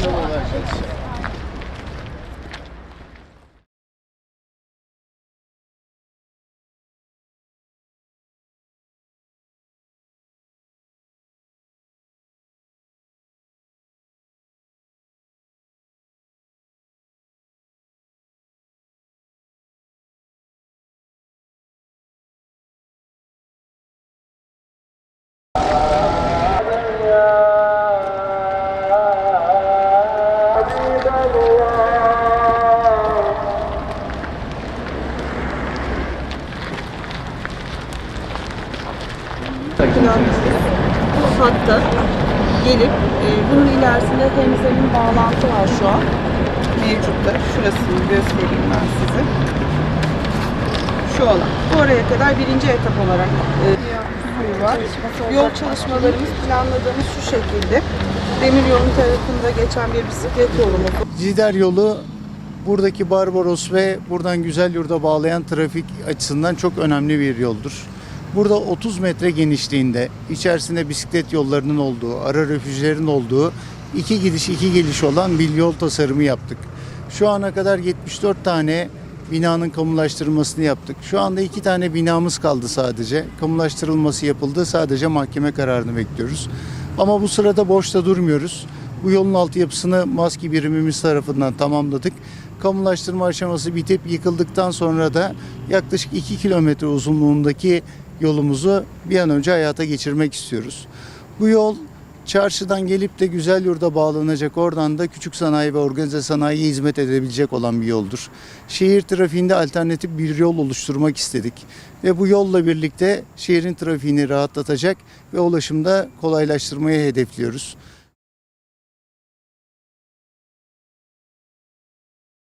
这么 ну, 起来 bu hatta gelip e, bunun ilerisinde Hemze'nin bağlantı var şu an. Mevcutta. Şurasını göstereyim ben size. Şu alan. Oraya kadar birinci etap olarak e, suyu var. Yol çalışmalarımız planladığımız şu şekilde. Demiryolu tarafında geçen bir bisiklet yolumuz Cider yolu buradaki Barbaros ve buradan Güzel Yurda bağlayan trafik açısından çok önemli bir yoldur. Burada 30 metre genişliğinde içerisinde bisiklet yollarının olduğu, ara refüjlerin olduğu iki gidiş iki geliş olan bir yol tasarımı yaptık. Şu ana kadar 74 tane binanın kamulaştırılmasını yaptık. Şu anda iki tane binamız kaldı sadece. Kamulaştırılması yapıldı. Sadece mahkeme kararını bekliyoruz. Ama bu sırada boşta durmuyoruz. Bu yolun altyapısını maski birimimiz tarafından tamamladık. Kamulaştırma aşaması bitip yıkıldıktan sonra da yaklaşık 2 kilometre uzunluğundaki yolumuzu bir an önce hayata geçirmek istiyoruz. Bu yol çarşıdan gelip de güzel yurda bağlanacak oradan da küçük sanayi ve organize sanayiye hizmet edebilecek olan bir yoldur. Şehir trafiğinde alternatif bir yol oluşturmak istedik ve bu yolla birlikte şehrin trafiğini rahatlatacak ve ulaşımda kolaylaştırmayı hedefliyoruz.